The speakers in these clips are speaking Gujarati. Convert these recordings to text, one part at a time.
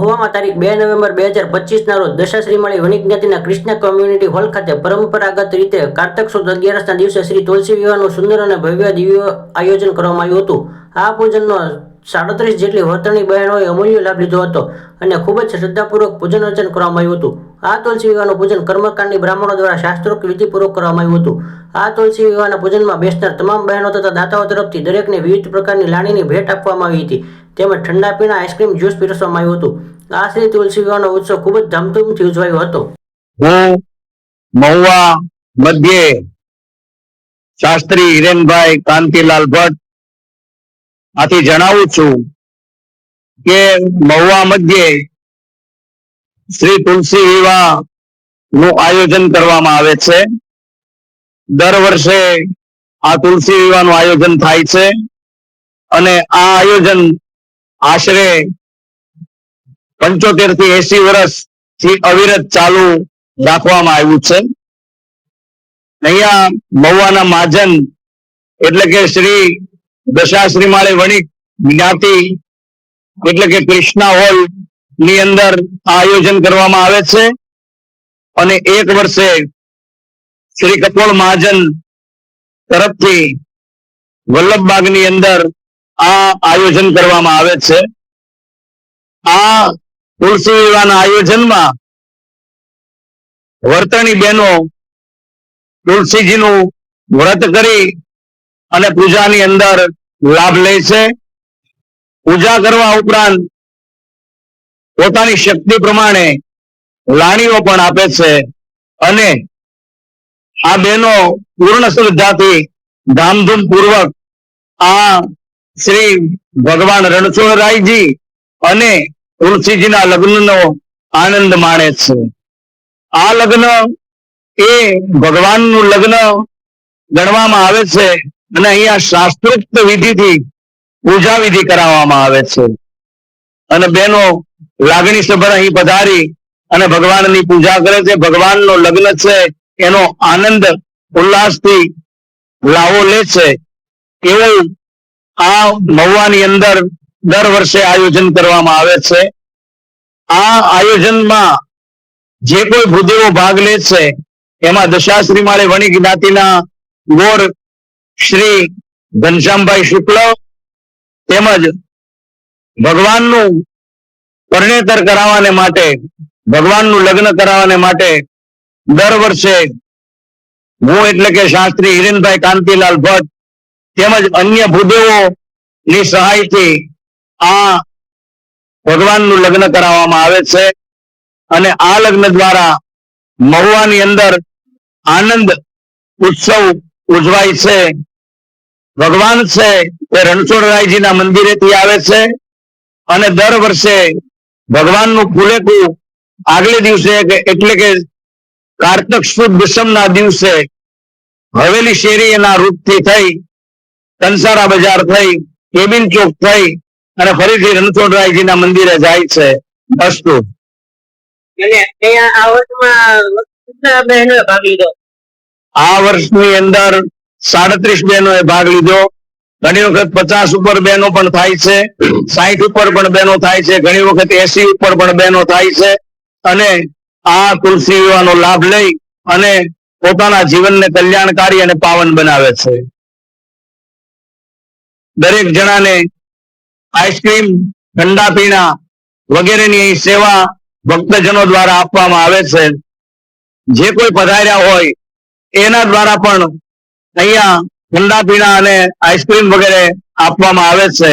મહુવામાં તારીખ બે નવેમ્બર બે હજાર પચીસના રોજ દશાશ્રીમાળી વણિક જ્ઞાતિના કૃષ્ણ કોમ્યુનિટી હોલ ખાતે પરંપરાગત રીતે કારતક સુદ અગિયારસના દિવસે શ્રી તુલસી વિવાહનું સુંદર અને ભવ્ય દિવ્ય આયોજન કરવામાં આવ્યું હતું. આ પૂજનનો સાડત્રીસ જેટલી વર્તણી બહેનોએ અમૂલ્ય લાભ લીધો હતો અને ખૂબ જ શ્રદ્ધાપૂર્વક પૂજન અર્ચન કરવામાં આવ્યું હતું. આ તુલસી વિવાહનું પૂજન કર્મકાંડની બ્રાહ્મણો દ્વારા શાસ્ત્રોક્ત વિધિપૂર્વક કરવામાં આવ્યું હતું. આ તુલસી વિવાહના પૂજનમાં બેસનાર તમામ બહેનો તથા દાતાઓ તરફથી દરેકને વિવિધ પ્રકારની લાણીની ભેટ આપવામાં આવી હતી. તેમજ ઠંડા પીણા, આઈસ્ક્રીમ, જ્યુસ પીરસવામાં આવ્યું હતું. આ શ્રી તુલસી વિવાહનો ઉત્સવ ખૂબ જ ધામધૂમથી ઉજવાયો હતો. હું, મહુવા, મધ્યે, શાસ્ત્રી હિરેનભાઈ કાંતિલાલ ભટ્ટ આથી જણાવું છું કે મહુવા, મધ્યે શ્રી તુલસી વિવાહનું આયોજન કરવામાં આવે છે. દર વર્ષે આ તુલસી વિવાહનું આયોજન થાય છે અને આ આયોજન આશરે પંચોતેરથી એસી વર્ષથી અવિરત ચાલુ રાખવામાં આવ્યું છે. અહીંયા મહુવાના મહાજન એટલે કે શ્રી દશાશ્રી માળે વણિક જ્ઞાતિ એટલે કે કૃષ્ણા હોલ ની અંદર આયોજન કરવામાં આવે છે. અને એક વર્ષે શ્રી કપોળ મહાજન તરફથી વલ્લભબાગની અંદર આ આયોજન કરવામાં આવે છે. આ તુલસી વિવાહના આયોજનમાં વર્તણી બહેનો તુલસીજીનું વ્રત કરી અને પૂજાની અંદર લાભ લે છે. પૂજા કરવા ઉપરાંત પોતાની શક્તિ પ્રમાણે લાણીઓ પણ આપે છે અને આ બહેનો પૂર્ણ શ્રદ્ધાથી ધામધૂમ પૂર્વક આ શ્રી ભગવાન રણછોડરાયજી અને તુલસીજીના લગ્નનો આનંદ માણે છે. આ લગ્ન એ ભગવાનનું લગ્ન ગણવામાં આવે છે અને અહીંયા શાસ્ત્રોક્ત વિધિથી પૂજા વિધિ કરાવવામાં આવે છે. અને બેનો લાગણી સભર અહીં પધારી અને ભગવાનની પૂજા કરે છે. ભગવાનનો લગ્ન છે, એનો આનંદ, ઉલ્લાસથી લાવો લે છે. એવું આ મહુવાની અંદર દર વર્ષે આયોજન કરવામાં આવે છે. આ આયોજનમાં જે કોઈ ભૂદેવો ભાગ લે છે, એમાં દશાશ્રી માળે વણિક જ્ઞાતિના ગોર શ્રી ઘનશ્યામભાઈ શુક્લ, તેમજ ભગવાનનું પરણેતર કરાવવાને માટે, ભગવાનનું લગ્ન કરાવવાને માટે દર વર્ષે હું એટલે કે શાસ્ત્રી હિરેનભાઈ કાંતિલાલ ભટ્ટ તેમજ અન્ય ભૂદેવો ની સહાયથી આ ભગવાનનું લગ્ન કરાવવામાં આવે છે. અને આ લગ્ન દ્વારા મહુવાની અંદર આનંદ ઉત્સવ ઉજવાય છે. ભગવાન છે તે રણછોડરાયજીના મંદિરેથી આવે છે. અને દર વર્ષે ભગવાનનું ફૂલેકું આગલે દિવસે એટલે કે કારતક સુદ દસમના દિવસે હવેલી શેરી એના રૂપથી થઈ કંસારા બજાર થઈ કેબિન ચોક થઈ અને ફરીથી રણછોડરાયજીના મંદિરે જાય છે અસ્તુ. આ વર્ષની અંદર સાડત્રીસ બહેનોએ ભાગ લીધો. ઘણી વખત પચાસ ઉપર બેનો પણ થાય છે સાહીઠ ઉપર પણ બેનો થાય છે, ઘણી વખત એસી ઉપર પણ બેનો થાય છે. અને આ તુલસી વિવાહનો લાભ લઈ અને પોતાના જીવનને કલ્યાણકારી અને પાવન બનાવે છે. દરેક જણાને આઈસ્ક્રીમ, ઠંડા પીણા વગેરેની સેવા ભક્તજનો દ્વારા આપવામાં આવે છે. જે કોઈ પધાર્યા હોય, એના દ્વારા પણ અહીંયા ઠંડા પીણા અને આઈસ્ક્રીમ વગેરે આપવામાં આવે છે.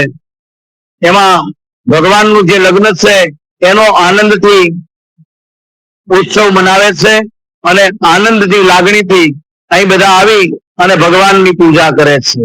એમાં ભગવાનનું જે લગ્ન છે, એનો આનંદથી ઉત્સવ મનાવે છે અને આનંદથી લાગણીથી અહીં બધા આવી અને ભગવાનની પૂજા કરે છે.